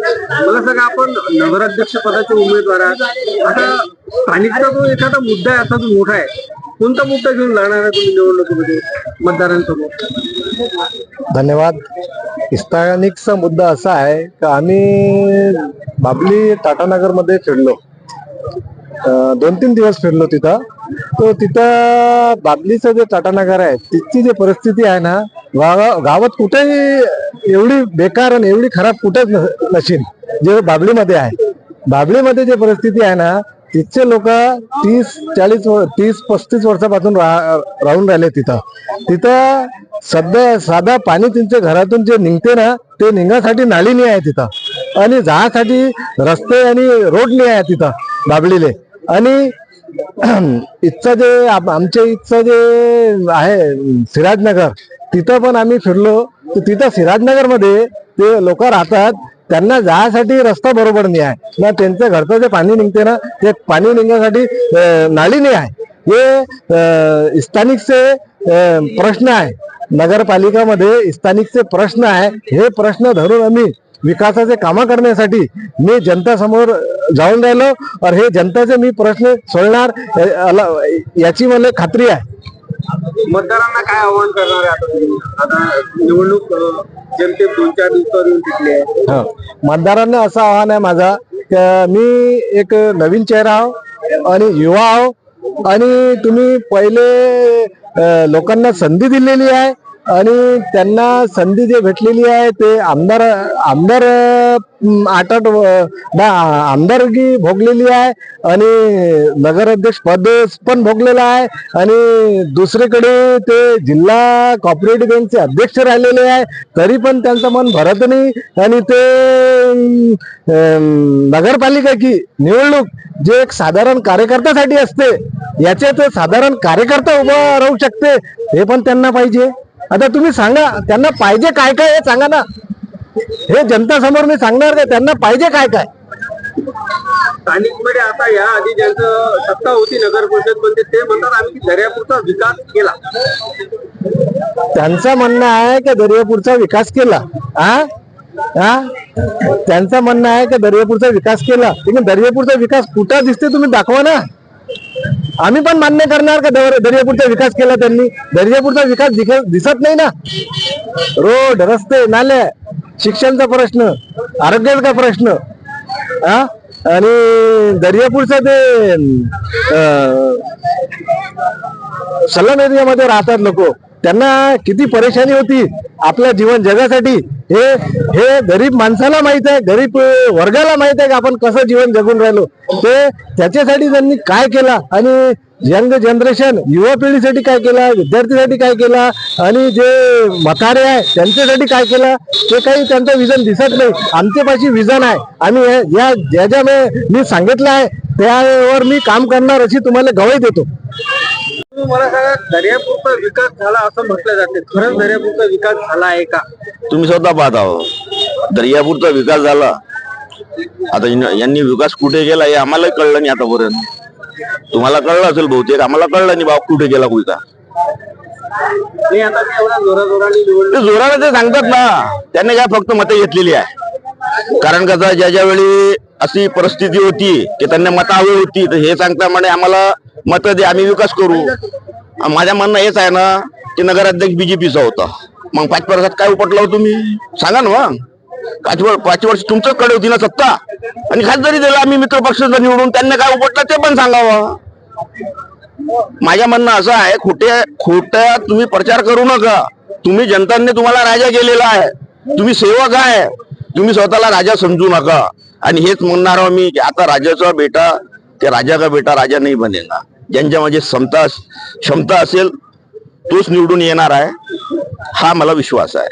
मला सांगा आपण नगराध्यक्ष पदाचे उमेदवार आता स्थानिकचा जो एखादा मुद्दा आहे असा जो मोठा आहे कोणता मुद्दा घेऊन लढणार आहे तुम्ही निवडणुकीमध्ये मतदारांसमोर? धन्यवाद. स्थानिकचा मुद्दा असा आहे का आम्ही बाबली टाटानगरमध्ये फिरलो. दोन तीन दिवस फिरलो तिथं. तो तिथं बाबलीचं जे टाटानगर आहे तिथची जी परिस्थिती आहे ना गावा गावात कुठेही एवढी बेकार आणि एवढी खराब कुठेच नशील जे बाबलीमध्ये आहे. बाबलीमध्ये जे परिस्थिती आहे ना तिथचे लोक तीस चाळीस तीस पस्तीस वर्षापासून रा- राहून राहिले तिथं. तिथं सध्या साधा पाणी त्यांच्या घरातून जे निघते ना ते निघण्यासाठी नाली नाही आहे तिथं. आणि जाण्यासाठी रस्ते आणि रोड नाही आहे तिथं बाबलीले आणि इथचं जे आम- आमच्या इथचं जे आहे सिराजनगर तिथं पण आम्ही फिरलो. तर तिथं सिराजनगरमध्ये ते लोक राहतात त्यांना जायसाठी रस्ता बरोबर नाही आहे. ना त्यांचं घरचं जे पाणी निघते ना ते पाणी निघण्यासाठी अं, नाली नाही आहे. हे स्थानिकचे प्रश्न आहे. नगरपालिकामध्ये स्थानिकचे प्रश्न आहे. हे प्रश्न धरून आम्ही विकासाचे कामं करण्यासाठी मी जनतासमोर जाऊन राहिलो. और हे जनतेचे मी प्रश्न सोडणार याची मला खात्री आहे. मतदारांना काय आव्हान करणार आहे आता निवडणूक जनते दोन चार दिवसावर येऊन टिकली आहे. हा. मतदारांना असं आव्हान आहे माझा की मी एक नवीन चेहरा आहो आणि युवा आहो. आणि तुम्ही पहिले लोकांना संधी दिलेली आहे. आणि त्यांना संधी जे भेटलेली आहे ते आमदार आमदार आठ आठ व- आमदारकी भोगलेली आहे आणि नगराध्यक्ष पद पण भोगलेला आहे आणि दुसरीकडे ते जिल्हा कॉपरेटिव्ह बँकचे अध्यक्ष राहिलेले आहे तरी पण त्यांचं मन भरत नाही. आणि ते नगरपालिका की निवडणूक जे एक साधारण कार्यकर्त्यासाठी असते याच्यात साधारण कार्यकर्ता उभा राहू शकते हे पण त्यांना पाहिजे. आता तुम्ही सांगा त्यांना पाहिजे काय काय हे सांगा ना. हे जनता समोर मी सांगणार का त्यांना पाहिजे काय काय. स्थानिकमध्ये आता या आधी ज्यांचं सत्ता होती नगर परिषदमध्ये ते म्हणतात आम्ही दर्यापूरचा विकास केला. त्यांचं म्हणणं आहे की दर्यापूरचा विकास केला. हा हा त्यांचं म्हणणं आहे की दर्यापूरचा विकास केला. तुम्ही दर्यापूरचा विकास कुठं दिसते तुम्ही दाखवा ना. आम्ही पण मान्य करणार का दर- दर्यापूरचा विकास केला त्यांनी? दर्यापूरचा विकास दिसत नाही ना. रोड रस्ते नाले शिक्षणचा प्रश्न आरोग्याचा प्रश्न हा आणि दर्यापूरचा ते अं, सलम एरियामध्ये राहतात लोक. त्यांना किती परेशानी होती आपल्या जीवन जगासाठी. हे हे गरीब माणसाला माहीत आहे गरीब वर्गाला माहीत आहे की आपण कसं जीवन जगून राहिलो? ते त्याच्यासाठी त्यांनी काय केला? आणि यंग जनरेशन युवा पिढीसाठी काय केला? विद्यार्थीसाठी काय केला? आणि जे म्हातारे आहे त्यांच्यासाठी काय केला? ते काही त्यांचं विजन दिसत नाही. आमच्यापाशी विजन आहे. आणि या ज्या ज्या मी- सांगितलं आहे त्यावर मी काम करणार अशी तुम्हाला गवाही देतो. मला सांगा दर्यापूरचा विकास झाला असं म्हटलं जाते. खरंच दर्यापूरचा विकास झाला आहे का? तुम्ही स्वतः पाहत आहो दर्यापूरचा विकास झाला. आता इन- यांनी विकास कुठे केला हे आम्हाला कळलं नाही आतापर्यंत. तुम्हाला कळलं असेल बहुतेक आम्हाला कळलं नाही बाबा कुठे गेला विकास मी आता मी एवढा जोराजोराने निवडणूक ते जोराने ते सांगतात ना. त्यांनी काय फक्त मतं घेतलेली आहे. कारण कसं ज्या ज्या वेळी अशी परिस्थिती होती की त्यांना मतं हवी होती तर हे सांगता म्हणे आम्हाला मतं दे आम्ही विकास करू. माझ्या म्हणणं हेच आहे ना की नगराध्यक्ष बीजेपीचा होता. मग पाच वर्षात काय उपटला हो तुम्ही? सांगा ना मग. पाच वर्ष पाच वर्ष तुमच्याच कडे होती ना सत्ता. आणि खासदारी दिला आम्ही मित्र पक्षाचा निवडून त्यांना काय उपटलं ते पण सांगावं. माझ्या म्हणणं असं आहे खोटे खोट्या तुम्ही प्रचार करू नका. तुम्ही जनतांनी तुम्हाला राजा केलेला आहे. तुम्ही सेवक आहे. तुम्ही स्वतःला राजा समजू नका. आणि हेच म्हणणार आहोत मी की आता राजाचा बेटा ते राजा का बेटा राजा नाही बनेगा ज्यांच्या म्हणजे क्षमता क्षमता असेल तोच निवडून येणार आहे हा मला विश्वास आहे.